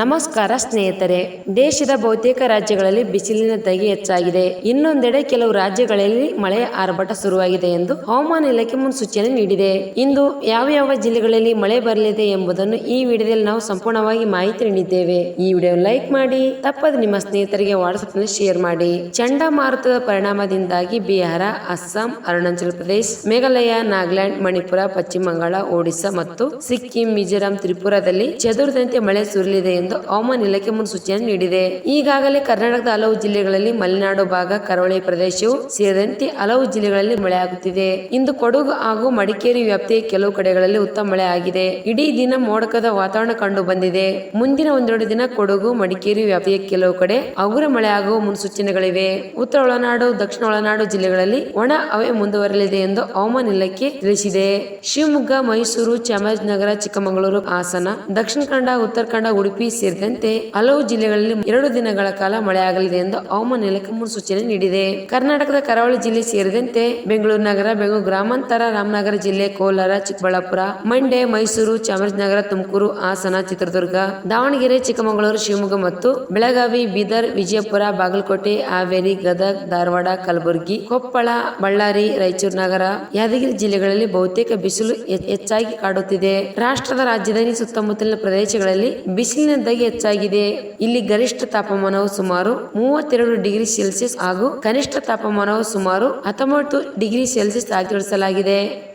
ನಮಸ್ಕಾರ ಸ್ನೇಹಿತರೆ, ದೇಶದ ಬಹುತೇಕ ರಾಜ್ಯಗಳಲ್ಲಿ ಬಿಸಿಲಿನ ತೆಗೆ ಹೆಚ್ಚಾಗಿದೆ. ಇನ್ನೊಂದೆಡೆ ಕೆಲವು ರಾಜ್ಯಗಳಲ್ಲಿ ಮಳೆ ಆರ್ಭಟ ಶುರುವಾಗಿದೆ ಎಂದು ಹವಾಮಾನ ಇಲಾಖೆ ಮುನ್ಸೂಚನೆ ನೀಡಿದೆ. ಇಂದು ಯಾವ ಯಾವ ಜಿಲ್ಲೆಗಳಲ್ಲಿ ಮಳೆ ಬರಲಿದೆ ಎಂಬುದನ್ನು ಈ ವಿಡಿಯೋದಲ್ಲಿ ನಾವು ಸಂಪೂರ್ಣವಾಗಿ ಮಾಹಿತಿ ನೀಡಿದ್ದೇವೆ. ಈ ವಿಡಿಯೋ ಲೈಕ್ ಮಾಡಿ, ತಪ್ಪದೆ ನಿಮ್ಮ ಸ್ನೇಹಿತರಿಗೆ ವಾಟ್ಸ್ಆಪ್ನಲ್ಲಿ ಶೇರ್ ಮಾಡಿ. ಚಂಡಮಾರುತದ ಪರಿಣಾಮದಿಂದಾಗಿ ಬಿಹಾರ, ಅಸ್ಸಾಂ, ಅರುಣಾಚಲ ಪ್ರದೇಶ, ಮೇಘಾಲಯ, ನಾಗಾಲ್ಯಾಂಡ್, ಮಣಿಪುರ, ಪಶ್ಚಿಮ ಬಂಗಾಳ, ಒಡಿಶಾ ಮತ್ತು ಸಿಕ್ಕಿಂ, ಮಿಜೋರಾಂ, ತ್ರಿಪುರಾದಲ್ಲಿ ಚದುರದಂತೆ ಮಳೆ ಸುರಿಯಲಿದೆ ಎಂದು ಹವಾಮಾನ ಇಲಾಖೆ ಮುನ್ಸೂಚನೆ ನೀಡಿದೆ. ಈಗಾಗಲೇ ಕರ್ನಾಟಕದ ಹಲವು ಜಿಲ್ಲೆಗಳಲ್ಲಿ ಮಲೆನಾಡು ಭಾಗ, ಕರಾವಳಿ ಪ್ರದೇಶವು ಸೇರಿದಂತೆ ಹಲವು ಜಿಲ್ಲೆಗಳಲ್ಲಿ ಮಳೆಯಾಗುತ್ತಿದೆ. ಇಂದು ಕೊಡಗು ಹಾಗೂ ಮಡಿಕೇರಿ ವ್ಯಾಪ್ತಿಯ ಕೆಲವು ಕಡೆಗಳಲ್ಲಿ ಉತ್ತಮ ಮಳೆ ಆಗಿದೆ ಇಡೀ ದಿನ ಮೋಡಕದ ವಾತಾವರಣ ಕಂಡು ಬಂದಿದೆ. ಮುಂದಿನ ಒಂದೆರಡು ದಿನ ಕೊಡಗು, ಮಡಿಕೇರಿ ವ್ಯಾಪ್ತಿಯ ಕೆಲವು ಕಡೆ ಹಗುರ ಮಳೆ ಆಗುವ ಮುನ್ಸೂಚನೆಗಳಿವೆ. ಉತ್ತರ ಒಳನಾಡು, ದಕ್ಷಿಣ ಒಳನಾಡು ಜಿಲ್ಲೆಗಳಲ್ಲಿ ಒಣ ಹವೆ ಮುಂದುವರಲಿದೆ ಎಂದು ಹವಾಮಾನ ಇಲಾಖೆ ತಿಳಿಸಿದೆ. ಶಿವಮೊಗ್ಗ, ಮೈಸೂರು, ಚಾಮರಾಜನಗರ, ಚಿಕ್ಕಮಗಳೂರು, ಹಾಸನ, ದಕ್ಷಿಣ ಕನ್ನಡ, ಉತ್ತರ ಕನ್ನಡ, ಉಡುಪಿ ಸೇರಿದಂತೆ ಹಲವು ಜಿಲ್ಲೆಗಳಲ್ಲಿ ಎರಡು ದಿನಗಳ ಕಾಲ ಮಳೆಯಾಗಲಿದೆ ಎಂದು ಹವಾಮಾನ ಇಲಾಖೆ ಮುನ್ಸೂಚನೆ ನೀಡಿದೆ. ಕರ್ನಾಟಕದ ಕರಾವಳಿ ಜಿಲ್ಲೆ ಸೇರಿದಂತೆ ಬೆಂಗಳೂರು ನಗರ, ಬೆಂಗಳೂರು ಗ್ರಾಮಾಂತರ, ರಾಮನಗರ ಜಿಲ್ಲೆ ಕೋಲಾರ, ಚಿಕ್ಕಬಳ್ಳಾಪುರ, ಮಂಡ್ಯ, ಮೈಸೂರು, ಚಾಮರಾಜನಗರ, ತುಮಕೂರು, ಹಾಸನ, ಚಿತ್ರದುರ್ಗ, ದಾವಣಗೆರೆ, ಚಿಕ್ಕಮಗಳೂರು, ಶಿವಮೊಗ್ಗ ಮತ್ತು ಬೆಳಗಾವಿ, ಬೀದರ್, ವಿಜಯಪುರ, ಬಾಗಲಕೋಟೆ, ಹಾವೇರಿ, ಗದಗ್, ಧಾರವಾಡ, ಕಲಬುರಗಿ, ಕೊಪ್ಪಳ, ಬಳ್ಳಾರಿ, ರಾಯಚೂರು ನಗರ, ಯಾದಗಿರಿ ಜಿಲ್ಲೆಗಳಲ್ಲಿ ಬಹುತೇಕ ಬಿಸಿಲು ಹೆಚ್ಚಾಗಿ ಕಾಡುತ್ತಿದೆ. ರಾಷ್ಟ್ರದ ರಾಜಧಾನಿ ಸುತ್ತಮುತ್ತಲಿನ ಪ್ರದೇಶಗಳಲ್ಲಿ ಬಿಸಿಲಿನ ಧಗೆ ಹೆಚ್ಚಾಗಿದೆ. ಇಲ್ಲಿ ಗರಿಷ್ಠ ತಾಪಮಾನವು ಸುಮಾರು ಮೂವತ್ತೆರಡು ಡಿಗ್ರಿ ಸೆಲ್ಸಿಯಸ್ ಹಾಗೂ ಕನಿಷ್ಠ ತಾಪಮಾನವು ಸುಮಾರು ಹತ್ತೊಂಬತ್ತು ಡಿಗ್ರಿ ಸೆಲ್ಸಿಯಸ್ ಆಗಿ ತಿಳಿಸಲಾಗಿದೆ